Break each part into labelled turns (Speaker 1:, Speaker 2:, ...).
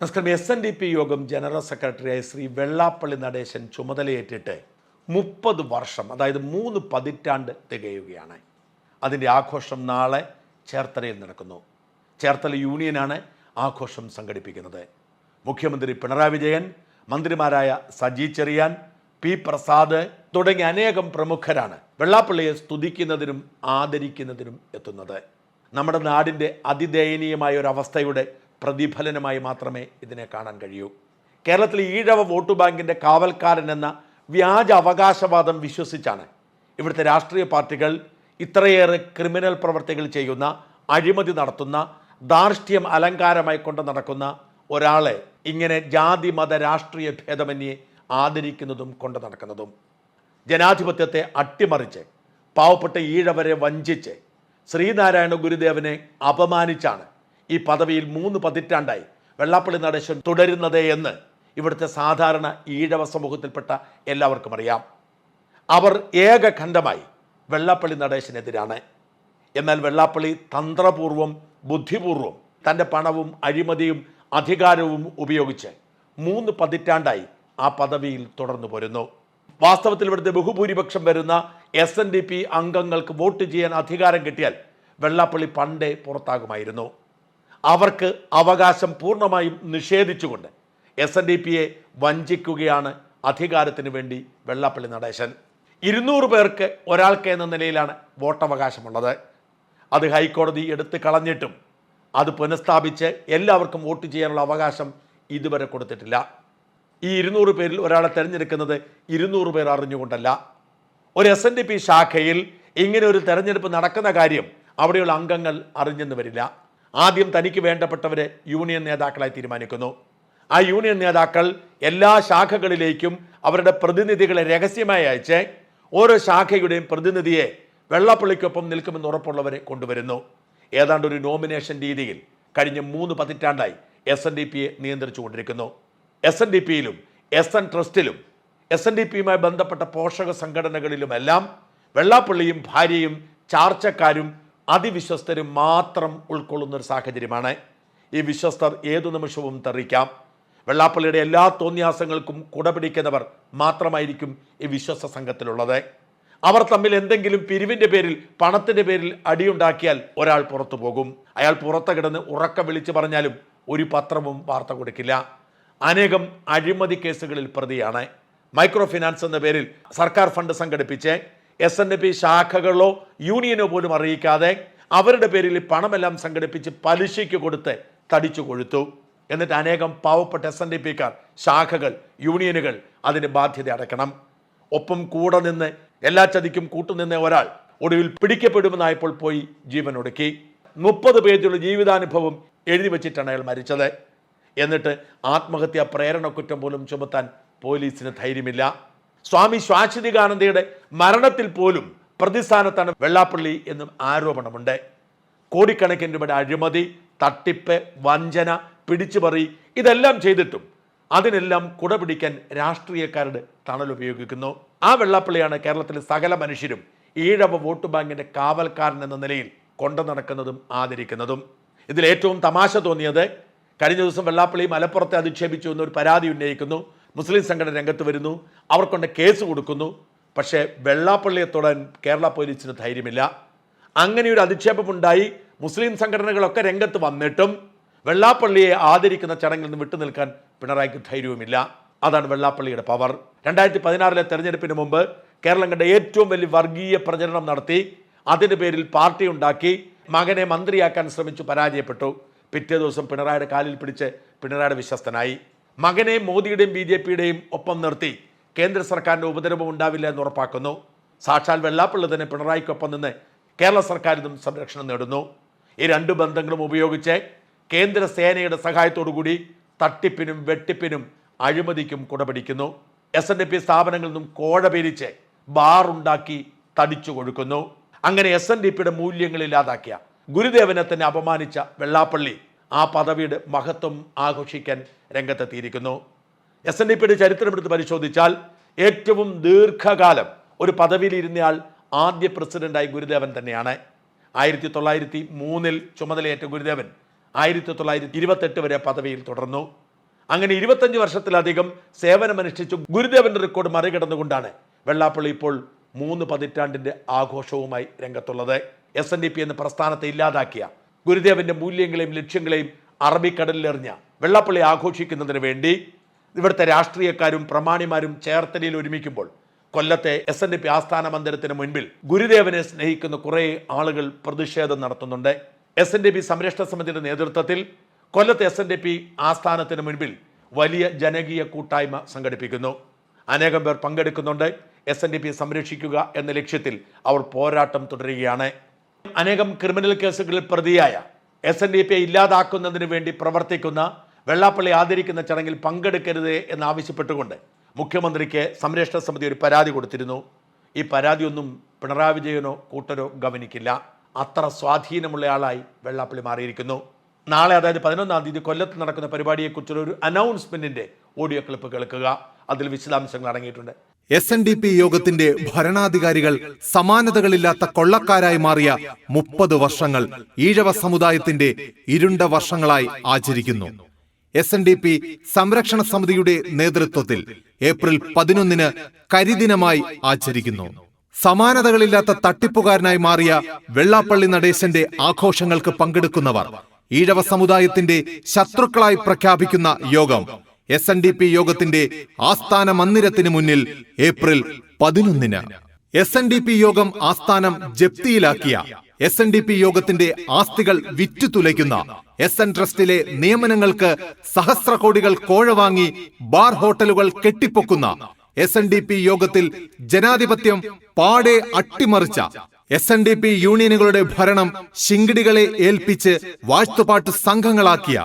Speaker 1: നമസ്കാരം. S N D P യോഗം general സെക്രട്ടറിയായ ശ്രീ വെള്ളാപ്പള്ളി നടേശൻ ചുമതലയേറ്റിട്ട് മുപ്പത് വർഷം അതായത് മൂന്ന് പതിറ്റാണ്ട് തികയുകയാണ്. അതിന്റെ ആഘോഷം നാളെ ചേർത്തലയിൽ നടക്കുന്നു. ചേർത്തല യൂണിയനാണ് ആഘോഷം സംഘടിപ്പിക്കുന്നത്. മുഖ്യമന്ത്രി പിണറായി വിജയൻ മന്ത്രിമാരായ സജി ചെറിയാൻ പി പ്രസാദ് തുടങ്ങിയ അനേകം പ്രമുഖരാണ് വെള്ളാപ്പള്ളിയെ സ്തുതിക്കുന്നതിനും ആദരിക്കുന്നതിനും എത്തുന്നത്. നമ്മുടെ നാടിന്റെ അതിദയനീയമായ ഒരു അവസ്ഥയുടെ പ്രതിഫലനമായി മാത്രമേ ഇതിനെ കാണാൻ കഴിയൂ. കേരളത്തിലെ ഈഴവ വോട്ട് ബാങ്കിന്റെ കാവൽക്കാരൻ എന്ന വ്യാജ അവകാശവാദം വിശ്വസിച്ചാണ് ഇവിടുത്തെ രാഷ്ട്രീയ പാർട്ടികൾ ഇത്രയേറെ ക്രിമിനൽ പ്രവർത്തികൾ ചെയ്യുന്ന അഴിമതി നടത്തുന്ന ധാർഷ്ട്യം അലങ്കാരമായി കൊണ്ട് നടക്കുന്ന ഒരാളെ ഇങ്ങനെ ജാതി മത രാഷ്ട്രീയ ഭേദമന്യേ ആദരിക്കുന്നതും കൊണ്ട് നടക്കുന്നതും. ജനാധിപത്യത്തെ അട്ടിമറിച്ച് പാവപ്പെട്ട ഈഴവരെ വഞ്ചിച്ച് ശ്രീനാരായണ ഗുരുദേവനെ അപമാനിച്ചാണ് ഈ പദവിയിൽ മൂന്ന് പതിറ്റാണ്ടായി. വെള്ളാപ്പള്ളി നടേശൻ തുടരുന്നത് എന്ന് ഇവിടുത്തെ സാധാരണ ഈഴവ സമൂഹത്തിൽപ്പെട്ട എല്ലാവർക്കും അറിയാം. അവർ ഏകഖണ്ഡമായി വെള്ളാപ്പള്ളി നടേശനെതിരാണ്. എന്നാൽ വെള്ളാപ്പള്ളി തന്ത്രപൂർവം ബുദ്ധിപൂർവം തന്റെ പണവും അഴിമതിയും അധികാരവും ഉപയോഗിച്ച് മൂന്ന് പതിറ്റാണ്ടായി ആ പദവിയിൽ തുടർന്നു പോരുന്നു. വാസ്തവത്തിൽ ഇവിടുത്തെ ബഹുഭൂരിപക്ഷം വരുന്ന എസ് അംഗങ്ങൾക്ക് വോട്ട് ചെയ്യാൻ അധികാരം കിട്ടിയാൽ വെള്ളാപ്പള്ളി പണ്ടേ പുറത്താകുമായിരുന്നു. അവർക്ക് അവകാശം പൂർണമായും നിഷേധിച്ചുകൊണ്ട് എസ് എൻ ഡി പിയെ വഞ്ചിക്കുകയാണ് അധികാരത്തിന് വേണ്ടി വെള്ളാപ്പള്ളി നടേശൻ. ഇരുന്നൂറ് പേർക്ക് ഒരാൾക്ക് എന്ന നിലയിലാണ് വോട്ടവകാശമുള്ളത്. അത് ഹൈക്കോടതി എടുത്ത് കളഞ്ഞിട്ടും അത് പുനഃസ്ഥാപിച്ച് എല്ലാവർക്കും വോട്ട് ചെയ്യാനുള്ള അവകാശം ഇതുവരെ കൊടുത്തിട്ടില്ല. ഈ ഇരുന്നൂറ് പേരിൽ ഒരാളെ തിരഞ്ഞെടുക്കുന്നത് ഇരുന്നൂറ് പേർ അറിഞ്ഞുകൊണ്ടല്ല. ഒരു എസ് എൻ ഡി പി ശാഖയിൽ ഇങ്ങനെ ഒരു തെരഞ്ഞെടുപ്പ് നടക്കുന്ന കാര്യം അവിടെയുള്ള അംഗങ്ങൾ അറിഞ്ഞെന്ന് വരില്ല. ആദ്യം തനിക്ക് വേണ്ടപ്പെട്ടവരെ യൂണിയൻ നേതാക്കളായി തീരുമാനിക്കുന്നു. ആ യൂണിയൻ നേതാക്കൾ എല്ലാ ശാഖകളിലേക്കും അവരുടെ പ്രതിനിധികളെ രഹസ്യമായി അയച്ച് ഓരോ ശാഖയുടെയും പ്രതിനിധിയെ വെള്ളപ്പള്ളിക്കൊപ്പം നിൽക്കുമെന്ന് ഉറപ്പുള്ളവരെ കൊണ്ടുവരുന്നു. ഏതാണ്ട് ഒരു നോമിനേഷൻ രീതിയിൽ കഴിഞ്ഞ മൂന്ന് പതിറ്റാണ്ടായി എസ് എൻ ഡി പിയെ നിയന്ത്രിച്ചു കൊണ്ടിരിക്കുന്നു. എസ് എൻ ഡി പിയിലും എസ് എൻ ട്രസ്റ്റിലും എസ് എൻ ഡി പിയുമായി ബന്ധപ്പെട്ട പോഷക സംഘടനകളിലുമെല്ലാം വെള്ളാപ്പള്ളിയും ഭാര്യയും ചാർച്ചക്കാരും അതിവിശ്വസ്തരും മാത്രം ഉൾക്കൊള്ളുന്ന ഒരു സാഹചര്യമാണ്. ഈ വിശ്വസ്തർ ഏതു നിമിഷവും തെറിക്കാം. വെള്ളാപ്പള്ളിയുടെ എല്ലാ തോന്നിയാസങ്ങൾക്കും കുടപിടിക്കുന്നവർ മാത്രമായിരിക്കും ഈ വിശ്വസ്ത സംഘത്തിലുള്ളത്. അവർ തമ്മിൽ എന്തെങ്കിലും പിരിവിന്റെ പേരിൽ പണത്തിന്റെ പേരിൽ അടിയുണ്ടാക്കിയാൽ ഒരാൾ പുറത്തു പോകും. അയാൾ പുറത്ത് കിടന്ന് ഉറക്കം വിളിച്ചു പറഞ്ഞാലും ഒരു പത്രവും വാർത്ത കൊടുക്കില്ല. അനേകം അഴിമതി കേസുകളിൽ പ്രതിയാണ്. മൈക്രോ ഫിനാൻസ് എന്ന പേരിൽ സർക്കാർ ഫണ്ട് സംഘടിപ്പിച്ച് എസ് എൻ പി ശാഖകളോ യൂണിയനോ പോലും അറിയിക്കാതെ അവരുടെ പേരിൽ പണമെല്ലാം സംഘടിപ്പിച്ച് പലിശയ്ക്ക് കൊടുത്ത് തടിച്ചു കൊഴുത്തു. എന്നിട്ട് അനേകം പാവപ്പെട്ട എസ് എൻ ഡി പിക്കാർ ശാഖകൾ യൂണിയനുകൾ അതിന് ബാധ്യത അടയ്ക്കണം. ഒപ്പം കൂടെ നിന്ന് എല്ലാ ചതിക്കും കൂട്ടുനിന്ന ഒരാൾ ഒടുവിൽ പിടിക്കപ്പെടുമെന്നായപ്പോൾ പോയി ജീവൻ ഒടുക്കി. മുപ്പത് പേജുള്ള ജീവിതാനുഭവം എഴുതി വെച്ചിട്ടാണ് അയാൾ മരിച്ചത്. എന്നിട്ട് ആത്മഹത്യാ പ്രേരണ കുറ്റം പോലും ചുമത്താൻ പോലീസിന് ധൈര്യമില്ല. സ്വാമി ശ്വാശ്വതികാനന്ദയുടെ മരണത്തിൽ പോലും പ്രതിസ്ഥാനത്താണ് വെള്ളാപ്പള്ളി എന്നും ആരോപണമുണ്ട്. കോടിക്കണക്കിന് രൂപയുടെ അഴിമതി തട്ടിപ്പ് വഞ്ചന പിടിച്ചുപറി ഇതെല്ലാം ചെയ്തിട്ടും അതിനെല്ലാം കുടപിടിക്കാൻ രാഷ്ട്രീയക്കാരുടെ തണൽ ഉപയോഗിക്കുന്നു. ആ വെള്ളാപ്പള്ളിയാണ് കേരളത്തിലെ സകല മനുഷ്യരും ഈഴവ വോട്ട് ബാങ്കിന്റെ കാവൽക്കാരൻ എന്ന നിലയിൽ കൊണ്ടു നടക്കുന്നതും ആദരിക്കുന്നതും. ഇതിൽ ഏറ്റവും തമാശ തോന്നിയത് കഴിഞ്ഞ ദിവസം വെള്ളാപ്പള്ളി മലപ്പുറത്തെ അധിക്ഷേപിച്ചു എന്നൊരു പരാതി ഉന്നയിക്കുന്നു. മുസ്ലിം സംഘടന രംഗത്ത് വരുന്നു. അവർക്കൊണ്ട് കേസ് കൊടുക്കുന്നു. പക്ഷേ വെള്ളാപ്പള്ളിയെ തൊടാൻ കേരള പോലീസിന് ധൈര്യമില്ല. അങ്ങനെ ഒരു അധിക്ഷേപമുണ്ടായി. മുസ്ലിം സംഘടനകളൊക്കെ രംഗത്ത് വന്നിട്ടും വെള്ളാപ്പള്ളിയെ ആദരിക്കുന്ന ചടങ്ങിൽ നിന്ന് വിട്ടുനിൽക്കാൻ പിണറായിക്ക് ധൈര്യവുമില്ല. അതാണ് വെള്ളാപ്പള്ളിയുടെ പവർ. രണ്ടായിരത്തി പതിനാറിലെ തെരഞ്ഞെടുപ്പിന് മുമ്പ് കേരളം കണ്ട ഏറ്റവും വലിയ വർഗീയ പ്രചരണം നടത്തി അതിന്റെ പേരിൽ പാർട്ടി ഉണ്ടാക്കി മകനെ മന്ത്രിയാക്കാൻ ശ്രമിച്ചു പരാജയപ്പെട്ടു. പിറ്റേ ദിവസം പിണറായിയുടെ കാലിൽ പിടിച്ച് പിണറായിയുടെ വിശ്വസ്തനായി. മകനെ മോദിയുടെയും ബി ജെ പിയുടെയും ഒപ്പം നിർത്തി. കേന്ദ്ര സർക്കാരിന്റെ ഉപദ്രവം ഉണ്ടാവില്ല എന്ന് ഉറപ്പാക്കുന്നു. സാക്ഷാൽ വെള്ളാപ്പള്ളി തന്നെ പിണറായിക്കൊപ്പം നിന്ന് കേരള സർക്കാരിനും സംരക്ഷണം നേടുന്നു. ഈ രണ്ട് ബന്ധങ്ങളും ഉപയോഗിച്ച് കേന്ദ്ര സേനയുടെ സഹായത്തോടുകൂടി തട്ടിപ്പിനും വെട്ടിപ്പിനും അഴിമതിക്കും കുടപിടിക്കുന്നു. എസ് എൻ ഡി പി സ്ഥാപനങ്ങളിൽ നിന്നും കോഴ പിരിച്ച് ബാറുണ്ടാക്കി തടിച്ചു കൊഴുക്കുന്നു. അങ്ങനെ എസ് എൻ ഡി പിയുടെ മൂല്യങ്ങൾ ഇല്ലാതാക്കിയ ഗുരുദേവനെ തന്നെ അപമാനിച്ച വെള്ളാപ്പള്ളി ആ പദവിയുടെ മഹത്വം ആഘോഷിക്കാൻ രംഗത്തെത്തിയിരിക്കുന്നു. എസ് എൻ ഡി പിയുടെ ചരിത്രമെടുത്ത് പരിശോധിച്ചാൽ ഏറ്റവും ദീർഘകാലം ഒരു പദവിയിലിരുന്നയാൾ ആദ്യ പ്രസിഡന്റായി ഗുരുദേവൻ തന്നെയാണ്. ആയിരത്തി തൊള്ളായിരത്തി മൂന്നിൽ ചുമതലയേറ്റ ഗുരുദേവൻ ആയിരത്തി തൊള്ളായിരത്തി ഇരുപത്തെട്ട് വരെ പദവിയിൽ തുടർന്നു. അങ്ങനെ ഇരുപത്തഞ്ച് വർഷത്തിലധികം സേവനമനുഷ്ഠിച്ചു ഗുരുദേവന്റെ റെക്കോർഡ് മറികടന്നുകൊണ്ടാണ് വെള്ളാപ്പള്ളി ഇപ്പോൾ മൂന്ന് പതിറ്റാണ്ടിന്റെ ആഘോഷവുമായി രംഗത്തുള്ളത്. എസ് എൻ ഡി പി എന്ന പ്രസ്ഥാനത്തെ ഇല്ലാതാക്കിയ ഗുരുദേവന്റെ മൂല്യങ്ങളെയും ലക്ഷ്യങ്ങളെയും അറബിക്കടലിലെറിഞ്ഞ വെള്ളപ്പള്ളി ആഘോഷിക്കുന്നതിന് വേണ്ടി ഇവിടുത്തെ രാഷ്ട്രീയക്കാരും പ്രമാണിമാരും ചേർത്തലയിൽ ഒരുമിക്കുമ്പോൾ കൊല്ലത്തെ എസ് എൻ ഡി പി ആസ്ഥാന മന്ദിരത്തിന് മുൻപിൽ ഗുരുദേവനെ സ്നേഹിക്കുന്ന കുറേ ആളുകൾ പ്രതിഷേധം നടത്തുന്നുണ്ട്. എസ് എൻ ഡി പി സംരക്ഷണ സമിതിയുടെ നേതൃത്വത്തിൽ കൊല്ലത്തെ എസ് എൻ ഡി പി ആസ്ഥാനത്തിന് മുൻപിൽ വലിയ ജനകീയ കൂട്ടായ്മ സംഘടിപ്പിക്കുന്നു. അനേകം പേർ പങ്കെടുക്കുന്നുണ്ട്. എസ് എൻ ഡി പി സംരക്ഷിക്കുക എന്ന ലക്ഷ്യത്തിൽ അവർ പോരാട്ടം തുടരുകയാണ്. അനേകം ക്രിമിനൽ കേസുകളിൽ പ്രതിയായ എസ് എൻ ഡി പി ഇല്ലാതാക്കുന്നതിന് വേണ്ടി പ്രവർത്തിക്കുന്ന വെള്ളാപ്പള്ളി ആദരിക്കുന്ന ചടങ്ങിൽ പങ്കെടുക്കരുത് എന്നാവശ്യപ്പെട്ടുകൊണ്ട് മുഖ്യമന്ത്രിക്ക് സംരക്ഷണ സമിതി ഒരു പരാതി കൊടുത്തിരുന്നു. ഈ പരാതിയൊന്നും പിണറായി വിജയനോ കൂട്ടരോ ഗവനിക്കില്ല. അത്ര സ്വാധീനമുള്ള ആളായി വെള്ളാപ്പള്ളി മാറിയിരിക്കുന്നു. നാളെ അതായത് പതിനൊന്നാം തീയതി കൊല്ലത്ത് നടക്കുന്ന പരിപാടിയെക്കുറിച്ചുള്ള ഒരു അനൗൺസ്മെന്റിന്റെ ഓഡിയോ ക്ലിപ്പ് കേൾക്കുക. അതിൽ വിശദാംശങ്ങൾ അടങ്ങിയിട്ടുണ്ട്.
Speaker 2: എസ് എൻ ഡി പി യോഗത്തിന്റെ ഭരണാധികാരികൾ സമാനതകളില്ലാത്ത കൊള്ളക്കാരായി മാറിയ മുപ്പത് വർഷങ്ങൾ ഈഴവ സമുദായത്തിന്റെ ഇരുണ്ട വർഷങ്ങളായി ആചരിക്കുന്നു. എസ് എൻ ഡി പി സംരക്ഷണ സമിതിയുടെ നേതൃത്വത്തിൽ ഏപ്രിൽ പതിനൊന്നിന് കരിദിനമായി ആചരിക്കുന്നു. സമാനതകളില്ലാത്ത തട്ടിപ്പുകാരനായി മാറിയ വെള്ളാപ്പള്ളി നടേശന്റെ ആഘോഷങ്ങൾക്ക് പങ്കെടുക്കുന്നവർ ഈഴവ സമുദായത്തിന്റെ ശത്രുക്കളായി പ്രഖ്യാപിക്കുന്ന യോഗം എസ് എൻ ഡി പി യോഗത്തിന്റെ ആസ്ഥാന മന്ദിരത്തിന് മുന്നിൽ ഏപ്രിൽ പതിനൊന്നിന്. എസ് എൻ ഡി പി യോഗം ആസ്ഥാനം ജപ്തിയിലാക്കിയ എസ് എൻ ഡി പി യോഗത്തിന്റെ ആസ്തികൾ വിറ്റുതുലയ്ക്കുന്ന എസ് എൻ ട്രസ്റ്റിലെ നിയമനങ്ങൾക്ക് സഹസ്ര കോടികൾ കോഴ വാങ്ങി ബാർ ഹോട്ടലുകൾ കെട്ടിപ്പൊക്കുന്ന എസ് എൻ ഡി പി യോഗത്തിൽ ജനാധിപത്യം പാടെ അട്ടിമറിച്ച എസ് എൻ ഡി പി യൂണിയനുകളുടെ ഭരണം ശിങ്കിടികളെ ഏൽപ്പിച്ച് വാഴ്ത്തുപാട്ട് സംഘങ്ങളാക്കിയ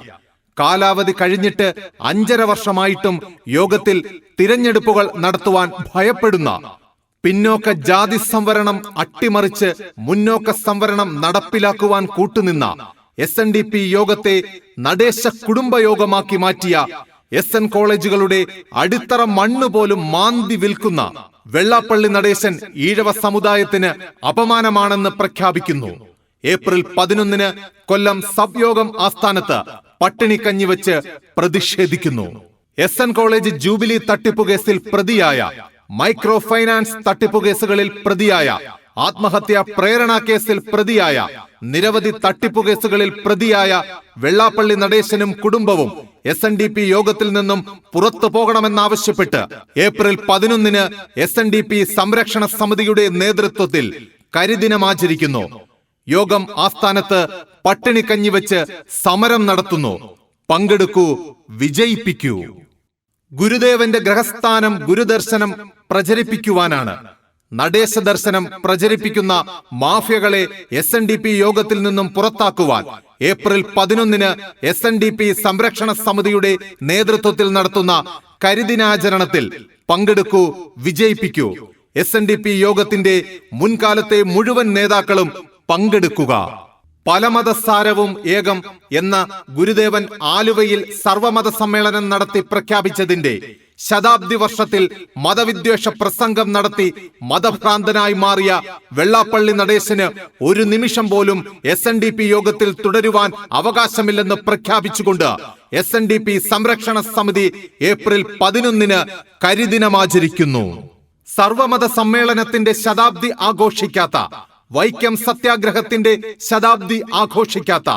Speaker 2: കാലാവധി കഴിഞ്ഞിട്ട് അഞ്ചര വർഷമായിട്ടും യോഗത്തിൽ തിരഞ്ഞെടുപ്പുകൾ നടത്തുവാൻ ഭയപ്പെടുന്ന പിന്നോക്ക ജാതി സംവരണം അട്ടിമറിച്ച് മുന്നോക്ക സംവരണം നടപ്പിലാക്കുവാൻ കൂട്ടുനിന്ന എസ് എൻ ഡി പി യോഗത്തെ നടേശ കുടുംബയോഗമാക്കി മാറ്റിയ എസ് എൻ കോളേജുകളുടെ അടിത്തറ മണ്ണ് പോലും മാന്തി വിൽക്കുന്ന വെള്ളാപ്പള്ളി നടേശൻ ഈഴവ സമുദായത്തിന് അപമാനമാണെന്ന് പ്രഖ്യാപിക്കുന്നു. ഏപ്രിൽ പതിനൊന്നിന് കൊല്ലം സബ് യോഗം ആസ്ഥാനത്ത് പട്ടിണിക്കഞ്ഞി വെച്ച് പ്രതിഷേധിക്കുന്നു. എസ് എൻ കോളേജ് ജൂബിലി തട്ടിപ്പു കേസിൽ പ്രതിയായ മൈക്രോ ഫൈനാൻസ് തട്ടിപ്പു കേസുകളിൽ പ്രതിയായ ആത്മഹത്യാ പ്രേരണ കേസിൽ പ്രതിയായ നിരവധി തട്ടിപ്പു കേസുകളിൽ പ്രതിയായ വെള്ളാപ്പള്ളി നടേശനും കുടുംബവും എസ് എൻ ഡി പി യോഗത്തിൽ നിന്നും പുറത്തു പോകണമെന്നാവശ്യപ്പെട്ട് ഏപ്രിൽ പതിനൊന്നിന് എസ് എൻ ഡി പി സംരക്ഷണ സമിതിയുടെ നേതൃത്വത്തിൽ കരിദിനമാചരിക്കുന്നു യോഗം ആസ്ഥാനത്ത് പട്ടിണി വെച്ച് സമരം നടത്തുന്നു. പങ്കെടുക്കൂ വിജയിപ്പിക്കൂ. ഗുരുദേവന്റെ ഗ്രഹസ്ഥാനം ഗുരുദർശനം പ്രചരിപ്പിക്കുവാനാണ്. നടേശ ദർശനം പ്രചരിപ്പിക്കുന്ന മാഫിയകളെ എസ് എൻ ഡി പി യോഗത്തിൽ നിന്നും പുറത്താക്കുവാൻ ഏപ്രിൽ പതിനൊന്നിന് എസ് എൻ ഡി പി സംരക്ഷണ സമിതിയുടെ നേതൃത്വത്തിൽ നടത്തുന്ന കരിദിനാചരണത്തിൽ പങ്കെടുക്കൂ വിജയിപ്പിക്കൂ. എസ് എൻ ഡി പി യോഗത്തിന്റെ മുൻകാലത്തെ മുഴുവൻ നേതാക്കളും പങ്കെടുക്കുക. പലമതസാരവും ഏകം എന്ന ഗുരുദേവൻ ആലുവയിൽ സർവമത സമ്മേളനം നടത്തി പ്രഖ്യാപിച്ചതിന്റെ ശതാബ്ദി വർഷത്തിൽ മതവിദ്വേഷ പ്രസംഗം നടത്തി മതഭ്രാന്തനായി മാറിയ വെള്ളാപ്പള്ളി നടേശന് ഒരു നിമിഷം പോലും എസ് എൻ ഡി പി യോഗത്തിൽ തുടരുവാൻ അവകാശമില്ലെന്ന് പ്രഖ്യാപിച്ചുകൊണ്ട് എസ് എൻ ഡി പി സംരക്ഷണ സമിതി ഏപ്രിൽ പതിനൊന്നിന് കരിദിനമാചരിക്കുന്നു. സർവമത സമ്മേളനത്തിന്റെ ശതാബ്ദി ആഘോഷിക്കാത്ത വൈക്കം സത്യാഗ്രഹത്തിന്റെ ശതാബ്ദി ആഘോഷിക്കാത്ത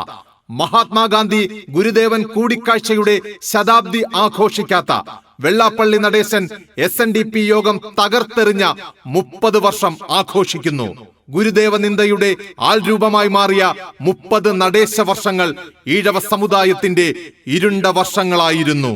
Speaker 2: മഹാത്മാഗാന്ധി ഗുരുദേവൻ കൂടിക്കാഴ്ചയുടെ ശതാബ്ദി ആഘോഷിക്കാത്ത Vellappally Natesan S N D P യോഗം തകർത്തെറിഞ്ഞ മുപ്പത് വർഷം ആഘോഷിക്കുന്നു. ഗുരുദേവ നിന്ദയുടെ ആൾരൂപമായി മാറിയ മുപ്പത് നടേശ വർഷങ്ങൾ ഈഴവ സമുദായത്തിന്റെ ഇരുണ്ട വർഷങ്ങളായിരുന്നു.